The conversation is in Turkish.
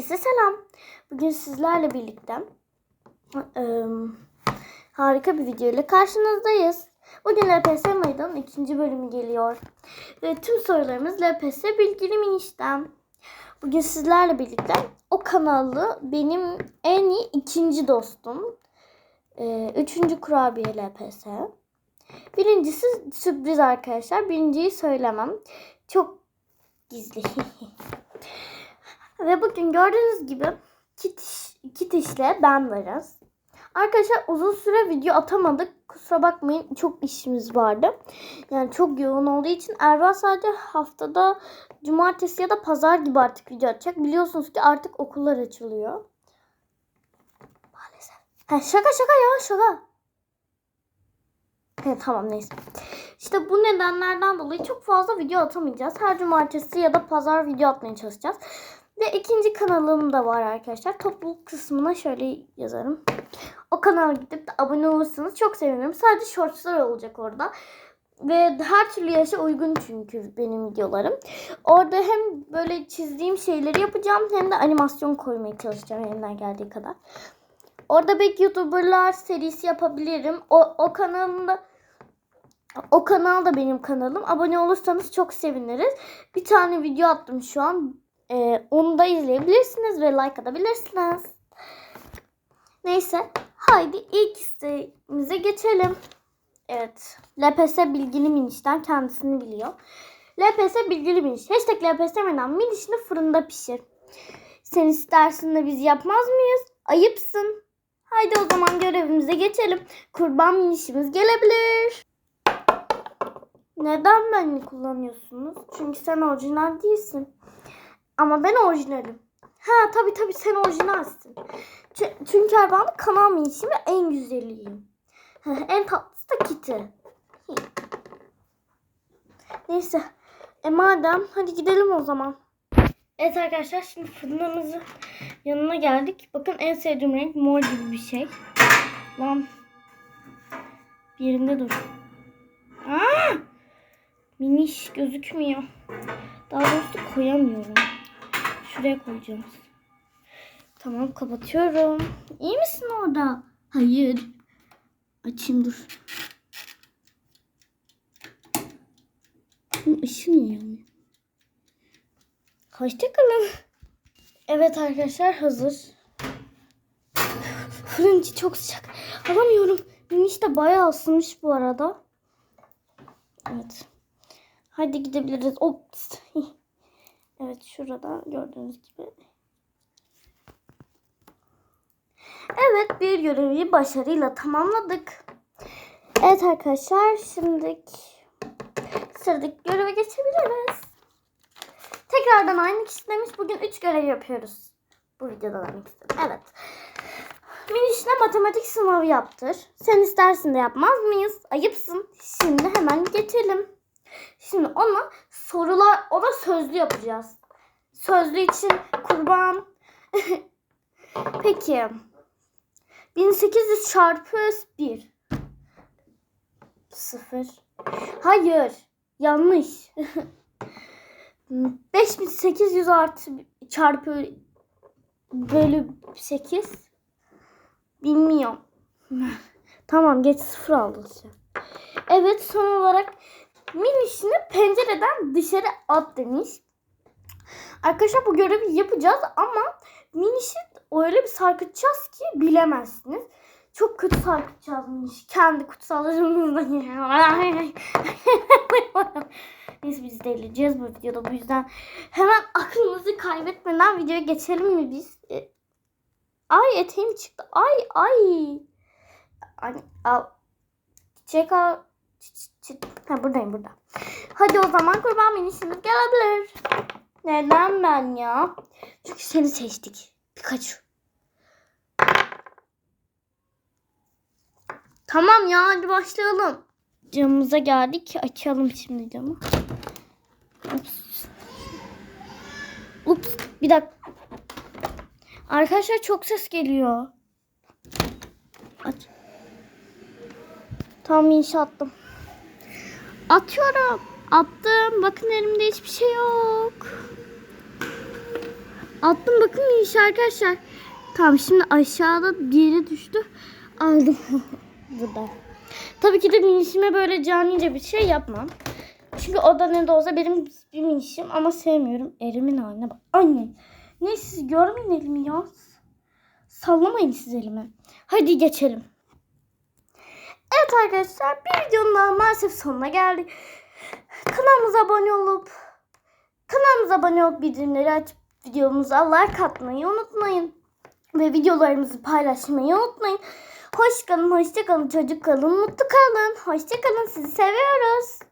Herkese selam. Bugün sizlerle birlikte eee, harika bir video ile karşınızdayız. Bugün LPS Meydan'ın ikinci bölümü geliyor. Ve tüm sorularımız LPS Bilgili Miniş'ten. Bugün sizlerle birlikte o kanalı benim en iyi ikinci dostum. Eee, üçüncü kurabiye LPS. Birincisi sürpriz arkadaşlar. Birinciyi söylemem. Çok gizli. Ve bugün gördüğünüz gibi Kitiş, Kitiş'le ben varız. Arkadaşlar uzun süre video atamadık. Kusura bakmayın çok işimiz vardı. Yani çok yoğun olduğu için Erva sadece haftada cumartesi ya da pazar gibi artık video atacak. Biliyorsunuz ki artık okullar açılıyor. Maalesef. Ha, şaka şaka ya şaka. He, tamam neyse. İşte bu nedenlerden dolayı çok fazla video atamayacağız. Her cumartesi ya da pazar video atmaya çalışacağız. Ve ikinci kanalım da var arkadaşlar. Topluluk kısmına şöyle yazarım. O kanala gidip de abone olursanız çok sevinirim. Sadece shortslar olacak orada. Ve her türlü yaşa uygun çünkü benim videolarım. Orada hem böyle çizdiğim şeyleri yapacağım hem de animasyon koymaya çalışacağım elimden geldiği kadar. Orada belki YouTuber'lar serisi yapabilirim. O, o kanalımda o kanal da benim kanalım. Abone olursanız çok seviniriz. Bir tane video attım şu an. Ee, onu da izleyebilirsiniz ve like atabilirsiniz. Neyse. Haydi ilk isteğimize geçelim. Evet. LPS bilgili minişten kendisini biliyor. LPS bilgili miniş. Hashtag LPS menen minişini fırında pişir. Sen istersin de biz yapmaz mıyız? Ayıpsın. Haydi o zaman görevimize geçelim. Kurban minişimiz gelebilir. Neden beni kullanıyorsunuz? Çünkü sen orijinal değilsin. Ama ben orjinalim. Ha tabii tabii sen orijinalsin. Ç- çünkü Erban'ın kanal minişim ve en güzeliyim. en tatlısı da Kitty. Neyse. E madem hadi gidelim o zaman. Evet arkadaşlar şimdi fırınımızın yanına geldik. Bakın en sevdiğim renk mor gibi bir şey. Lan. Bir yerinde dur. Aa! Miniş gözükmüyor. Daha doğrusu koyamıyorum. Şuraya koyacağız. Tamam kapatıyorum. İyi misin orada? Hayır. Açayım dur. Hı, Işın yanıyor. Hoşçakalın. Evet arkadaşlar hazır. Fırın içi çok sıcak. Alamıyorum. Miniş de bayağı ısınmış bu arada. Evet. Hadi gidebiliriz. Ops. Evet şurada gördüğünüz gibi. Evet bir görevi başarıyla tamamladık. Evet arkadaşlar şimdi sıradaki göreve geçebiliriz. Tekrardan aynı kişi demiş. Bugün 3 görev yapıyoruz. Bu videoda demek istedim. Evet. Miniş'le matematik sınavı yaptır. Sen istersin de yapmaz mıyız? Ayıpsın. Şimdi hemen geçelim. Şimdi ona sorular, ona sözlü yapacağız. Sözlü için kurban. Peki. 1800 çarpı 1. 0. Hayır. Yanlış. 5800 artı çarpı bölü 8. Bilmiyorum. tamam geç sıfır aldın sen. Evet son olarak minişini pencereden dışarı at demiş. Arkadaşlar bu görevi yapacağız ama minişi öyle bir sarkıtacağız ki bilemezsiniz. Çok kötü sarkıtacağız minişi. Kendi kutsallarımızda. Neyse biz delireceğiz bu videoda. Bu yüzden hemen aklımızı kaybetmeden videoya geçelim mi biz? E, Ay eteğim çıktı. Ay ay. Ay, al. Çiçek al. Ha buradayım burada. Hadi o zaman kurban minişimiz gelebilir. Neden ben ya? Çünkü seni seçtik. Pikachu. Tamam ya hadi başlayalım. Camımıza geldik. Açalım şimdi camı. Ups. Ups. Bir dakika. Arkadaşlar çok ses geliyor. Aç. Tam inşa attım. Atıyorum. Attım. Bakın elimde hiçbir şey yok. Attım bakın iniş arkadaşlar. Tamam şimdi aşağıda bir yere düştü. Aldım. Burada. Tabii ki de minişime böyle canice bir şey yapmam. Çünkü o da ne de olsa benim bir minişim ama sevmiyorum. Erimin haline bak. Anne. Ne siz görmeyin elimi ya. Sallamayın siz elimi. Hadi geçelim. Evet arkadaşlar bir daha maalesef sonuna geldik. Kanalımıza abone olup kanalımıza abone olup bildirimleri açıp videomuza like atmayı unutmayın. Ve videolarımızı paylaşmayı unutmayın. Hoş kalın, hoşça kalın, çocuk kalın, mutlu kalın. Hoşça kalın, sizi seviyoruz.